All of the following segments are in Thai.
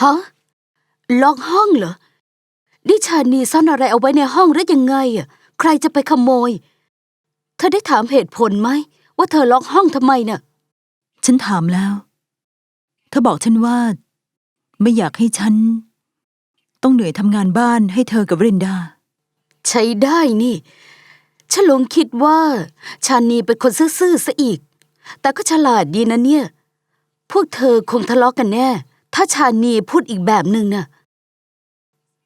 ฮะล็อกห้องเหรอดิชานีซ่อนอะไรเอาไว้ในห้องหรือยังไงอะใครจะไปขโมย เธอได้ถามเหตุผลไหม ว่าเธอล็อกห้องทำไมน่ะฉันถามแล้ว เธอบอกฉันว่า ไม่อยากให้ฉัน ต้องเหนื่อยทำงานบ้านให้เธอกับเรนดา ใช้ได้นี่ ฉันหลงคิดว่า ชานีเป็นคนซื่อๆซะอีก แต่ก็ฉลาดดีนะเนี่ย พวกเธอคงทะเลาะกันแน่ ถ้าชานีพูดอีกแบบหนึ่งน่ะ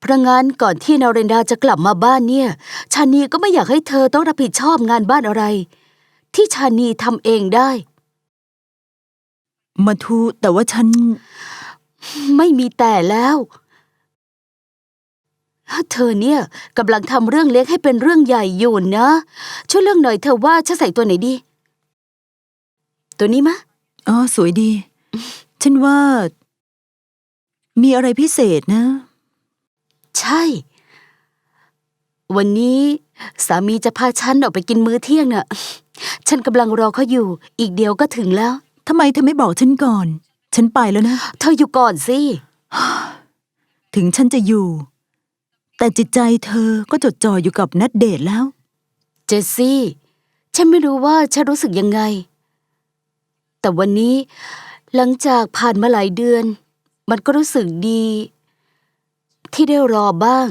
เพราะงั้นก่อนที่นาเรนดาจะกลับมาบ้านเนี่ย ชานีก็ไม่อยากให้เธอต้องรับผิดชอบงานบ้านอะไร ที่ชานีทำเองได้ มาทูแต่ว่าฉัน ไม่มีแต่แล้วเธอเนี่ยกำลังทำเรื่องเล็กให้เป็นเรื่องใหญ่อยู่นะ ช่วยเรื่องหน่อยเธอว่าฉันใส่ตัวไหนดี ตัวนี้มะอ๋อสวยดี ฉันว่า มีอะไรพิเศษนะ ใช่ วันนี้สามีจะพาฉันออกไปกินมื้อเที่ยงน่ะ ฉันกำลังรอเขาอยู่ อีกเดียวก็ถึงแล้ว ทำไมเธอไม่บอกฉันก่อน ฉันไปแล้วนะ เธออยู่ก่อนสิ ถึงฉันจะอยู่ แต่จิตใจเธอก็จดจ่ออยู่กับนัดเดทแล้ว เจสซี่ ฉันไม่รู้ว่าฉันรู้สึกยังไง แต่วันนี้หลังจากผ่านมาหลายเดือน มันก็รู้สึกดี ที่ได้รอบ้าง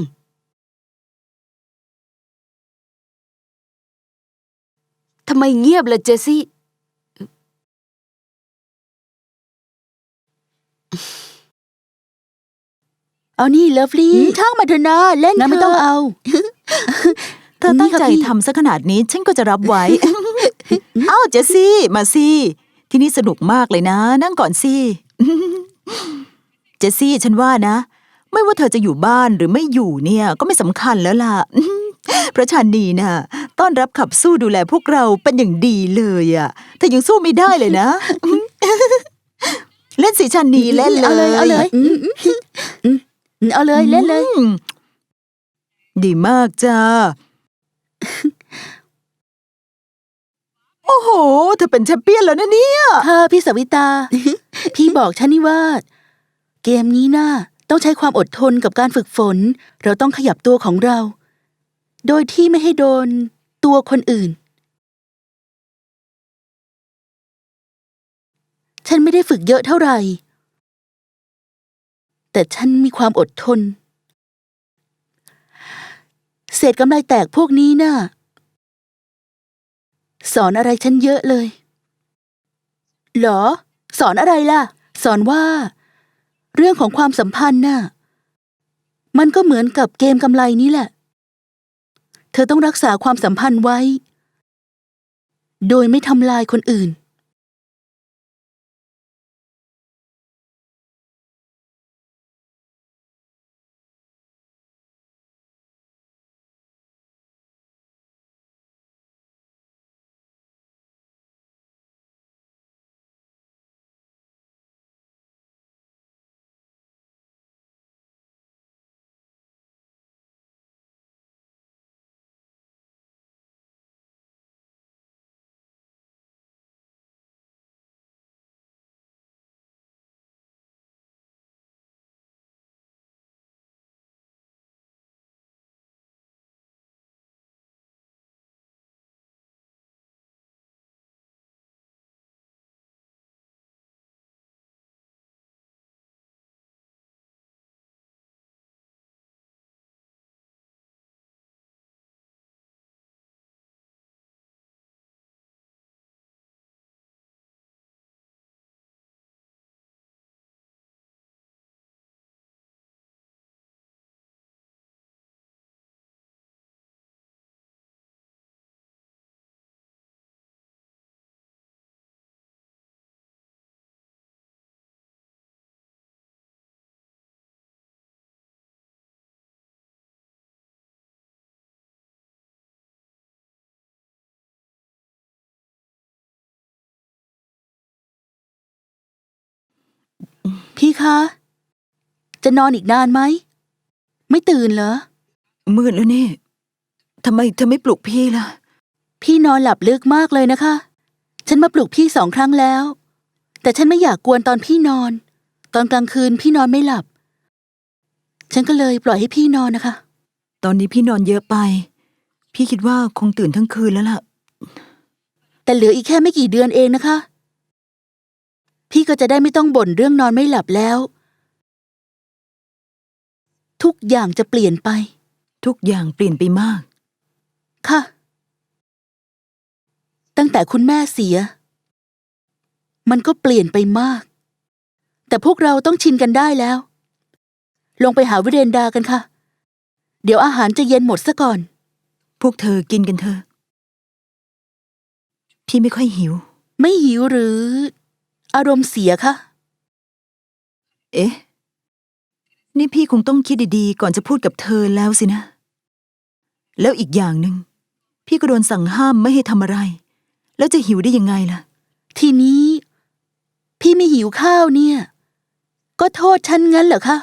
ทำไมเงียบล่ะเจสซี่ เอานี่เลิฟลี่ช่างมาเถอะนะเล่นนะไม่เถะต้องเอา เธอตั้งใจนี่ค่ะพี่ทำซะขนาดนี้ฉันก็จะรับไว้ เอ้าเจสซี่ มาสิที่นี่สนุกมากเลยนะ นั่งก่อนสิ เจสซี่ฉันว่านะ ไม่ว่าเธอจะอยู่บ้านหรือไม่อยู่เนี่ย ก็ไม่สำคัญแล้วล่ะเพราะชันนีน่ะต้อนรับขับสู้ดูแลพวกเราเป็นอย่างดีเลยอะเธอยังสู้ไม่ได้เลยนะ เล่นสิชันนีเล่นเลย เอาเลย เอาเลยอืมอืมอืมอืมเอาเลยเล่นเลยอืมดีมากจ้าโอ้โห เธอเป็นแชมเปี้ยนแล้วนะเนี่ยค่ะพี่สวิตา พี่บอกฉันนี่ว่า เกมนี้น่ะต้องใช้ความอดทนกับการฝึกฝน เราต้องขยับตัวของเรา โดยที่ไม่ให้โดนตัวคนอื่น ฉันไม่ได้ฝึกเยอะเท่าไหร่ แต่ฉันมีความอดทน เศษกำไรแตกพวกนี้น่ะสอนอะไรฉันเยอะเลย เหรอ สอนอะไรล่ะ สอนว่า เรื่องของความสัมพันธ์น่ะ มันก็เหมือนกับเกมกำไรนี่แหละ เธอต้องรักษาความสัมพันธ์ไว้ โดยไม่ทำลายคนอื่น พี่คะ จะนอนอีกนานไหม ไม่ตื่นเหรอ มืดแล้วนี่ทำไมเธอไม่ปลุกพี่ล่ะ พี่นอนหลับลึกมากเลยนะคะ ฉันมาปลุกพี่สองครั้งแล้ว แต่ฉันไม่อยากกวนตอนพี่นอน ตอนกลางคืนพี่นอนไม่หลับ ฉันก็เลยปล่อยให้พี่นอนนะคะ ตอนนี้พี่นอนเยอะไป พี่คิดว่าคงตื่นทั้งคืนแล้วล่ะ แต่เหลืออีกแค่ไม่กี่เดือนเองนะคะ พี่ก็จะได้ไม่ต้องบ่นเรื่องนอนไม่หลับแล้ว ทุกอย่างจะเปลี่ยนไป ทุกอย่างเปลี่ยนไปมาก ค่ะ ตั้งแต่คุณแม่เสีย มันก็เปลี่ยนไปมาก แต่พวกเราต้องชินกันได้แล้ว ลงไปหาวิเรนดากันค่ะ เดี๋ยวอาหารจะเย็นหมดซะก่อน พวกเธอกินกันเถอะพี่ไม่ค่อยหิว ไม่หิวหรือ อารมณ์เสียคะ เอ๊ะ นี่พี่คงต้องคิดดีๆ ก่อนจะพูดกับเธอแล้วสินะ แล้วอีกอย่างหนึ่ง พี่ก็โดนสั่งห้ามไม่ให้ทำอะไร แล้วจะหิวได้ยังไงล่ะ ทีนี้ พี่ไม่หิวข้าวเนี่ย ก็โทษฉันงั้นเหรอคะ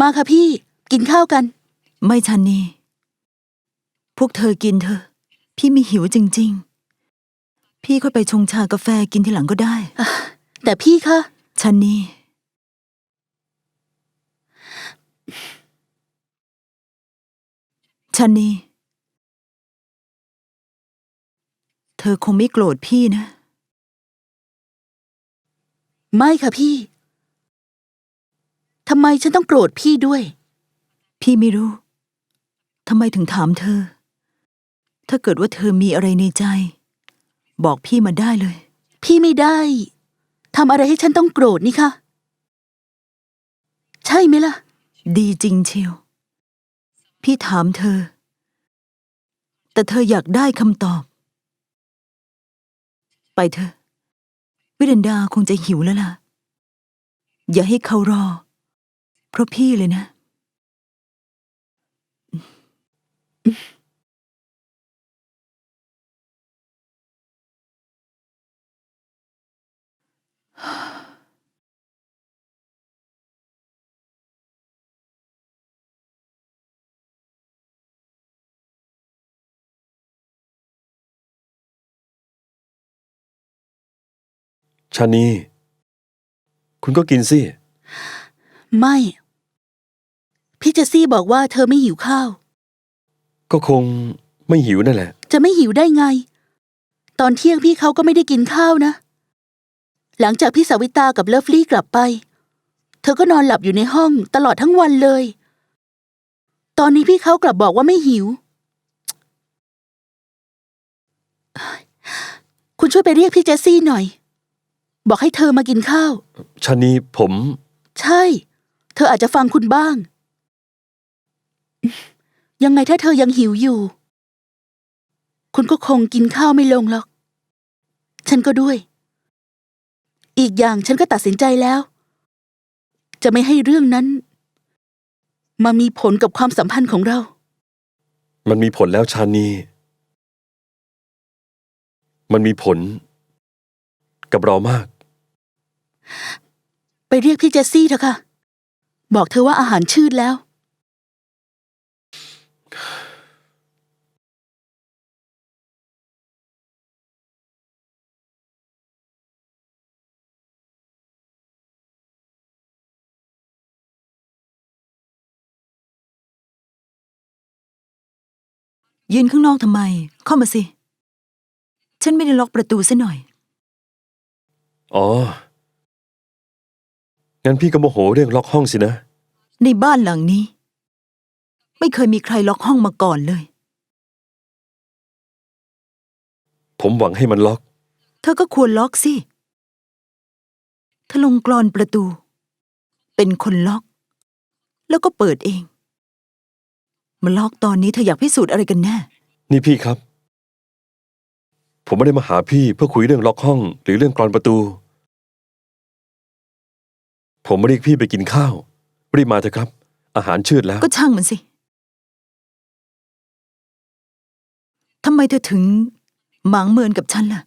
มาค่ะพี่ กินข้าวกัน ไม่ชันนี่ พวกเธอกินเถอะ พี่ไม่หิวจริง ๆ พี่ค่อยไปชงชากาแฟกินทีหลังก็ได้แต่พี่คะ ชันนี่ ชันนี่ เธอคงไม่โกรธพี่นะ ไม่ค่ะพี่ ทำไมฉันต้องโกรธพี่ด้วย พี่ไม่รู้ ทำไมถึงถามเธอ ถ้าเกิดว่าเธอมีอะไรในใจ บอกพี่มาได้เลย พี่ไม่ได้ทำอะไรให้ฉันต้องโกรธนี่คะใช่ไหมล่ะ ดีจริงเชียว พี่ถามเธอ แต่เธออยากได้คำตอบ ไปเถอะวิเดนดาคงจะหิวแล้วล่ะ อย่าให้เขารอ เพราะพี่เลยนะ ชานี คุณก็กินสิ ไม่ พี่เจสซี่บอกว่าเธอไม่หิวข้าว ก็คงไม่หิวนั่นแหละ จะไม่หิวได้ไง ตอนเที่ยงพี่เขาก็ไม่ได้กินข้าวนะ หลังจากพี่สาวิตากับเลิฟลี่กลับไป เธอก็นอนหลับอยู่ในห้องตลอดทั้งวันเลย ตอนนี้พี่เขากลับบอกว่าไม่หิว คุณช่วยไปเรียกพี่เจสซี่หน่อย บอกให้เธอมากินข้าว ชานีผม ใช่ เธออาจจะฟังคุณบ้าง ยังไงถ้าเธอยังหิวอยู่ คุณก็คงกินข้าวไม่ลงหรอก ฉันก็ด้วย อีกอย่างฉันก็ตัดสินใจแล้ว จะไม่ให้เรื่องนั้น มามีผลกับความสัมพันธ์ของเรา มันมีผลแล้วชานี มันมีผลกับเรามาก ไปเรียกพี่เจสซี่เถอะค่ะ บอกเธอว่าอาหารชืดแล้ว ยืนข้างนอกทำไม เข้ามาสิ ฉันไม่ได้ล็อกประตูซะหน่อย อ๋อ งั้นพี่ก็โมโหเรื่องล็อกห้องสินะ ในบ้านหลังนี้ ไม่เคยมีใครล็อกห้องมาก่อนเลย ผมหวังให้มันล็อก เธอก็ควรล็อกสิเธอลงกรอนประตู เป็นคนล็อก แล้วก็เปิดเอง มาล็อกตอนนี้เธออยากพิสูจน์อะไรกันแน่ นี่พี่ครับ ผมไม่ได้มาหาพี่เพื่อคุยเรื่องล็อกห้อง หรือเรื่องกรอนประตู ผมมาเรียกพี่ไปกินข้าวรีบมาเถอะครับ อาหารชืดแล้ว ก็ช่างมันสิ ทำไมเธอถึงหมางเมินกับฉันล่ะ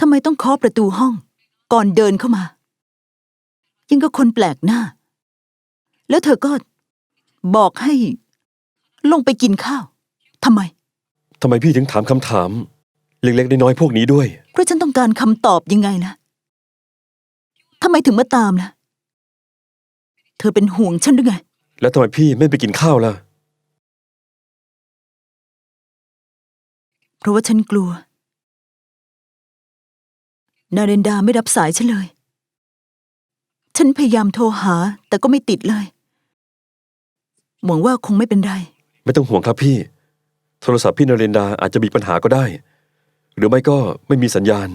ทำไมต้องเคาะประตูห้อง ก่อนเดินเข้ามายิ่งก็คนแปลกหน้า แล้วเธอก็บอกให้ ลงไปกินข้าว ทำไม ทำไมพี่ถึงถามคำถาม เล็กๆน้อยๆพวกนี้ด้วย เพราะฉันต้องการคำตอบยังไงล่ะ ทำไมถึงมาตามล่ะ เธอเป็นห่วงฉันหรือไง แล้วทำไมพี่ไม่ไปกินข้าวล่ะ เพราะว่าฉันกลัว นาเรนดาไม่รับสายฉันเลย ฉันพยายามโทรหา แต่ก็ไม่ติดเลย หวังว่าคงไม่เป็นไร ไม่ต้องห่วงครับพี่ โทรศัพท์พี่นเรนดาอาจจะมีปัญหาก็ได้ หรือไม่ก็ไม่มีสัญญาณ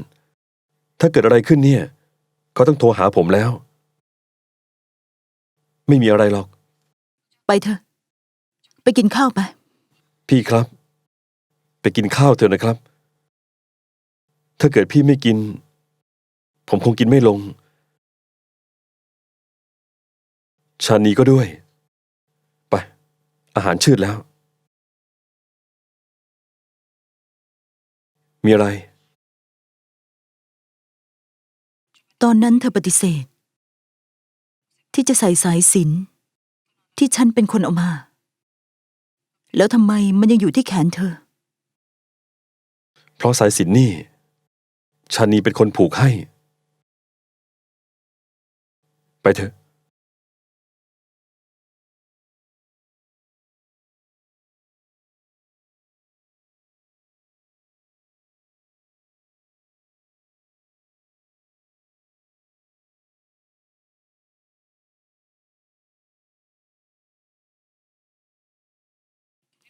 ถ้าเกิดอะไรขึ้นเนี่ย เขาต้องโทรหาผมแล้ว ไม่มีอะไรหรอก ไปเถอะ ไปกินข้าวไป พี่ครับ ไปกินข้าวเถอะนะครับ ถ้าเกิดพี่ไม่กิน ผมคงกินไม่ลง ชานีก็ด้วย ไป อาหารชืดแล้ว มีอะไร ตอนนั้นเธอปฏิเสธ ที่จะใส่สายสินที่ฉันเป็นคนเอามา แล้วทำไมมันยังอยู่ที่แขนเธอ เพราะสายสินนี่ ชานีเป็นคนผูกให้ ไปเถอะ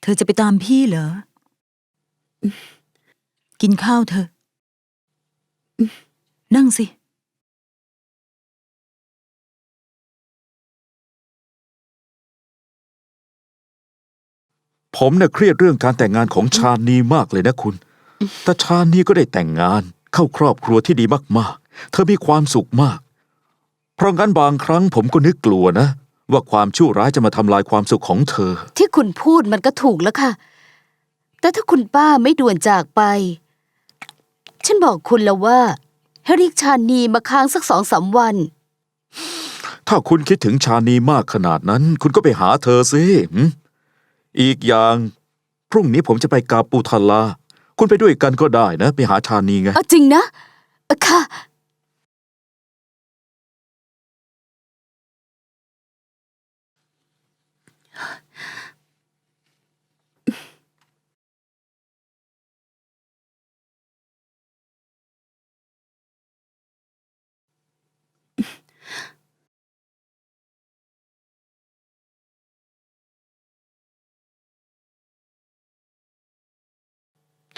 ธอจะไปตามพี่เหรอ กินข้าวเธอะนั่งสิ ผมเนี่ยเครียดเรื่องการแต่งงานของชาญนีมากเลยนะคุณ แต่ชาญนีก็ได้แต่งงาน เข้าครอบครัวที่ดีมากๆ เธอมีความสุขมาก เพราะงั้นบางครั้งผมก็นึกกลัวนะ ว่าความชั่วร้ายจะมาทำลายความสุขของเธอ ที่คุณพูดมันก็ถูกแล้วค่ะ แต่ถ้าคุณป้าไม่ด่วนจากไป ฉันบอกคุณแล้วว่าให้เรียกชานีมาค้างสักสองสามวัน ถ้าคุณคิดถึงชานีมากขนาดนั้น คุณก็ไปหาเธอสิหึอีกอย่าง พรุ่งนี้ผมจะไปกาปูทาลา คุณไปด้วยกันก็ได้นะ ไปหาชานีไง เอาจริงนะเออค่ะ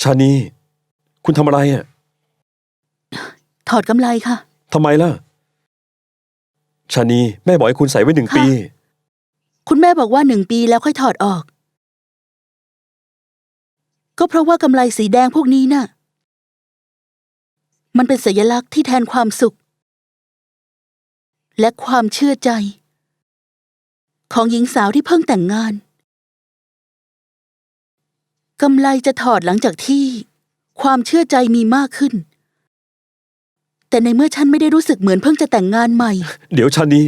ชานี คุณทำอะไรอะถอดกำไรค่ะ ทำไมล่ะ ชานีแม่บอกให้คุณใส่ไว้หนึ่งค่ะ ปี คุณแม่บอกว่าหนึ่งปีแล้วค่อยถอดออก ก็เพราะว่ากำไรสีแดงพวกนี้น่ะ มันเป็นสัญลักษณ์ที่แทนความสุข และความเชื่อใจ ของหญิงสาวที่เพิ่งแต่งงาน กำไรจะถอดหลังจากที่ ความเชื่อใจมีมากขึ้น แต่ในเมื่อฉันไม่ได้รู้สึกเหมือนเพิ่งจะแต่งงานใหม่ เดี๋ยวชานี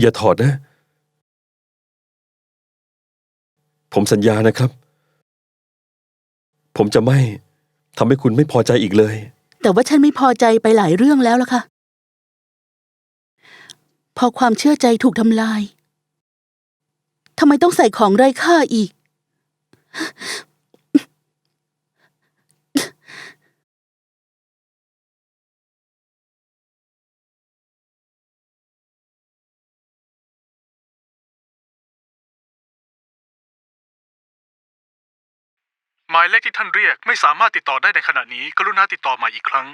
อย่าถอดนะ ผมสัญญานะครับ ผมจะไม่ทำให้คุณไม่พอใจอีกเลย แต่ว่าฉันไม่พอใจไปหลายเรื่องแล้วล่ะค่ะ พอความเชื่อใจถูกทำลายทำไมต้องใส่ของไร้ค่าอีก หมายเลขที่ท่านเรียกไม่สามารถติดต่อได้ในขณะนี้ กรุณาติดต่อม่อีกครั้ง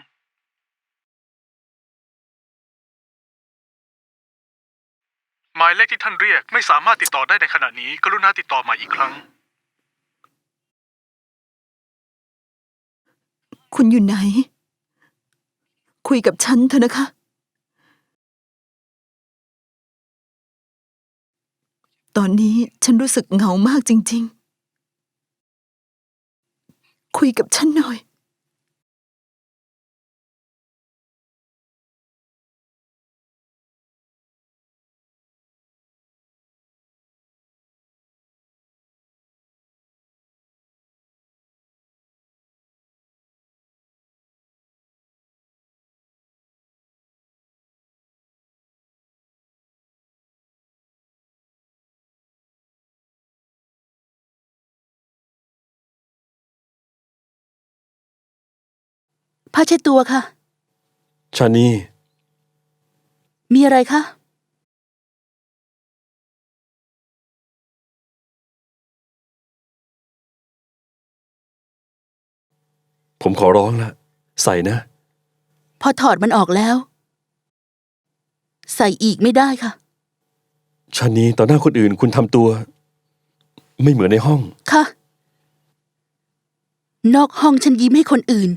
หมายเลขที่ท่านเรียกไม่สามารถติดต่อได้ในขณะนี้ กรุณาติดต่อม่อีกครั้ง คุณอยู่ไหน คุยกับฉันเถอะนะคะ ตอนนี้ฉันรู้สึกเหงามากจริง ๆ คุยกับฉันหน่อย ผ้าเช็ดตัวค่ะ ชานี มีอะไรคะ ผมขอร้องละ ใส่นะ พอถอดมันออกแล้ว ใส่อีกไม่ได้ค่ะ ชานีต่อหน้าคนอื่นคุณทำตัว ไม่เหมือนในห้อง ค่ะ นอกห้องฉันยิ้มให้คนอื่น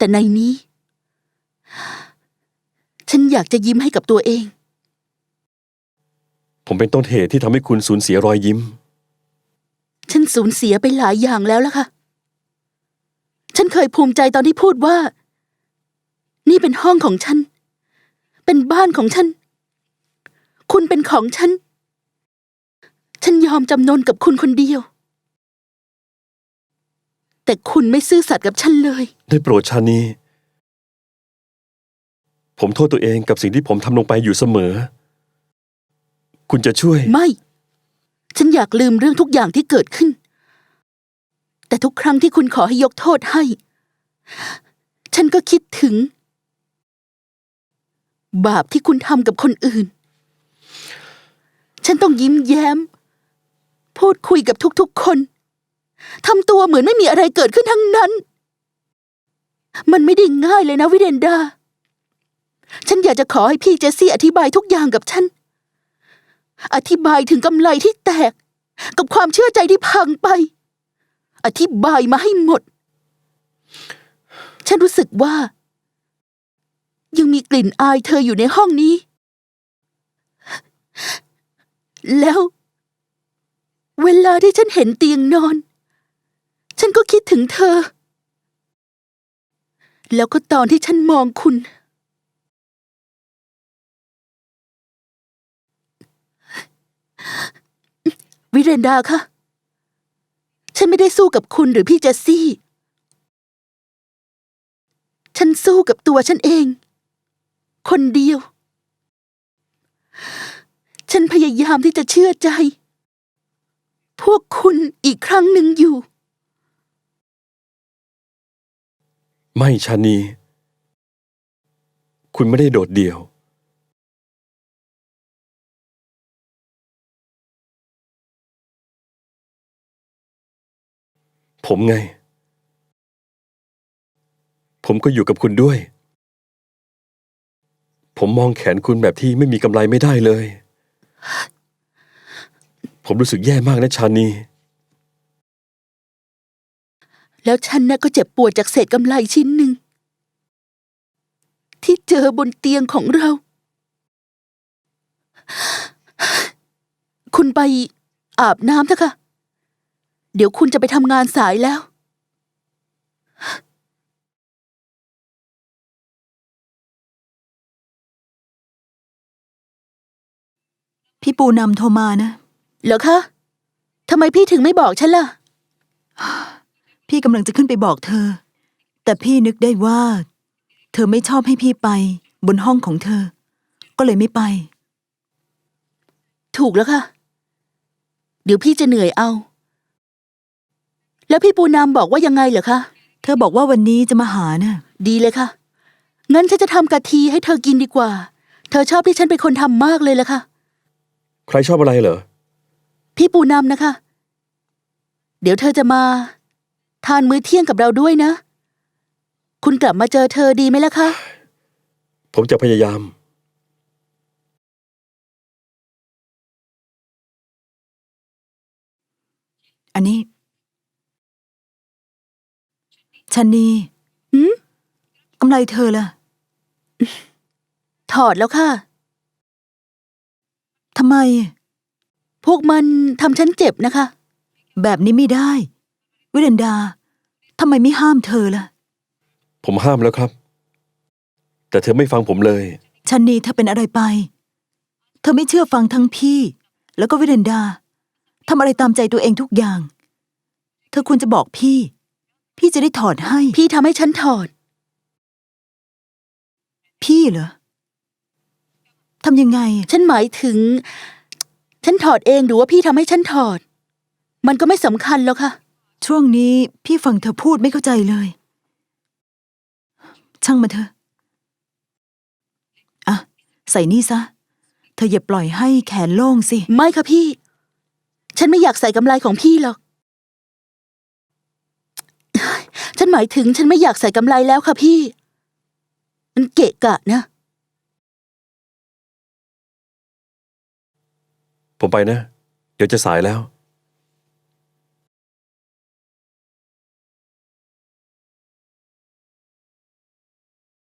แต่ในนี้ ฉันอยากจะยิ้มให้กับตัวเอง ผมเป็นต้นเหตุที่ทำให้คุณสูญเสียรอยยิ้ม ฉันสูญเสียไปหลายอย่างแล้วล่ะค่ะ ฉันเคยภูมิใจตอนที่พูดว่า นี่เป็นห้องของฉัน เป็นบ้านของฉัน คุณเป็นของฉัน ฉันยอมจำนนกับคุณคนเดียว แต่คุณไม่ซื่อสัตย์กับฉันเลย ได้โปรดชานี ผมโทษตัวเองกับสิ่งที่ผมทำลงไปอยู่เสมอ คุณจะช่วย ไม่ ฉันอยากลืมเรื่องทุกอย่างที่เกิดขึ้น แต่ทุกครั้งที่คุณขอให้ยกโทษให้ ฉันก็คิดถึง บาปที่คุณทำกับคนอื่น ฉันต้องยิ้มแย้ม พูดคุยกับทุกๆคน ทำตัวเหมือนไม่มีอะไรเกิดขึ้นทั้งนั้น มันไม่ได้ง่ายเลยนะวิเดนดา ฉันอยากจะขอให้พี่เจสซี่อธิบายทุกอย่างกับฉัน อธิบายถึงกำไรที่แตก กับความเชื่อใจที่พังไป อธิบายมาให้หมด ฉันรู้สึกว่า ยังมีกลิ่นอายเธออยู่ในห้องนี้ แล้วเวลาที่ฉันเห็นเตียงนอน ฉันก็คิดถึงเธอ แล้วก็ตอนที่ฉันมองคุณ วิเรนดาคะ ฉันไม่ได้สู้กับคุณหรือพี่เจสซี่ ฉันสู้กับตัวฉันเอง คนเดียว ฉันพยายามที่จะเชื่อใจ พวกคุณอีกครั้งหนึ่งอยู่ ไม่ชานี คุณไม่ได้โดดเดี่ยว ผมไง ผมก็อยู่กับคุณด้วย ผมมองแขนคุณแบบที่ไม่มีกำไรไม่ได้เลย ผมรู้สึกแย่มากนะชานี แล้วฉันน่ะก็เจ็บปวดจากเศษกำไลชิ้นหนึ่ง ที่เจอบนเตียงของเรา คุณไปอาบน้ำเถอะค่ะ เดี๋ยวคุณจะไปทำงานสายแล้ว พี่ปูนำโทรมานะ เหรอคะทำไมพี่ถึงไม่บอกฉันล่ะ พี่กำลังจะขึ้นไปบอกเธอ แต่พี่นึกได้ว่า เธอไม่ชอบให้พี่ไป บนห้องของเธอ ก็เลยไม่ไป ถูกแล้วค่ะ เดี๋ยวพี่จะเหนื่อยเอา แล้วพี่ปูนามบอกว่ายังไงเหรอคะ เธอบอกว่าวันนี้จะมาหาน่ะ ดีเลยค่ะ งั้นฉันจะทำกะทิให้เธอกินดีกว่า เธอชอบที่ฉันเป็นคนทำมากเลยละค่ะ ใครชอบอะไรเหรอ พี่ปูนำนะคะ เดี๋ยวเธอจะมา ทานมื้อเที่ยงกับเราด้วยนะ คุณกลับมาเจอเธอดีไหมล่ะคะ ผมจะพยายาม อันนี้ชันนีหืมกำไรเธอล่ะ ถอดแล้วค่ะ ทำไม พวกมันทำฉันเจ็บนะคะ แบบนี้ไม่ได้ วิเรนดาทำไมไม่ห้ามเธอล่ะ ผมห้ามแล้วครับ แต่เธอไม่ฟังผมเลย ชันนีเธอเป็นอะไรไป เธอไม่เชื่อฟังทั้งพี่ แล้วก็วิเรนดาทำอะไรตามใจตัวเองทุกอย่าง เธอควรจะบอกพี่ พี่จะได้ถอดให้ พี่ทำให้ฉันถอด พี่เหรอทำยังไง ฉันหมายถึง ฉันถอดเองหรือว่าพี่ทำให้ฉันถอด มันก็ไม่สำคัญแล้วค่ะ ช่วงนี้พี่ฟังเธอพูดไม่เข้าใจเลย ช่างมันเถอะอะ ใส่นี่ซะ เธออย่าปล่อยให้แขนโล่งสิ ไม่ค่ะพี่ ฉันไม่อยากใส่กำไรของพี่หรอก ฉันหมายถึงฉันไม่อยากใส่กำไรแล้วค่ะพี่ มันเกะกะนะ ผมไปนะ เดี๋ยวจะสายแล้ว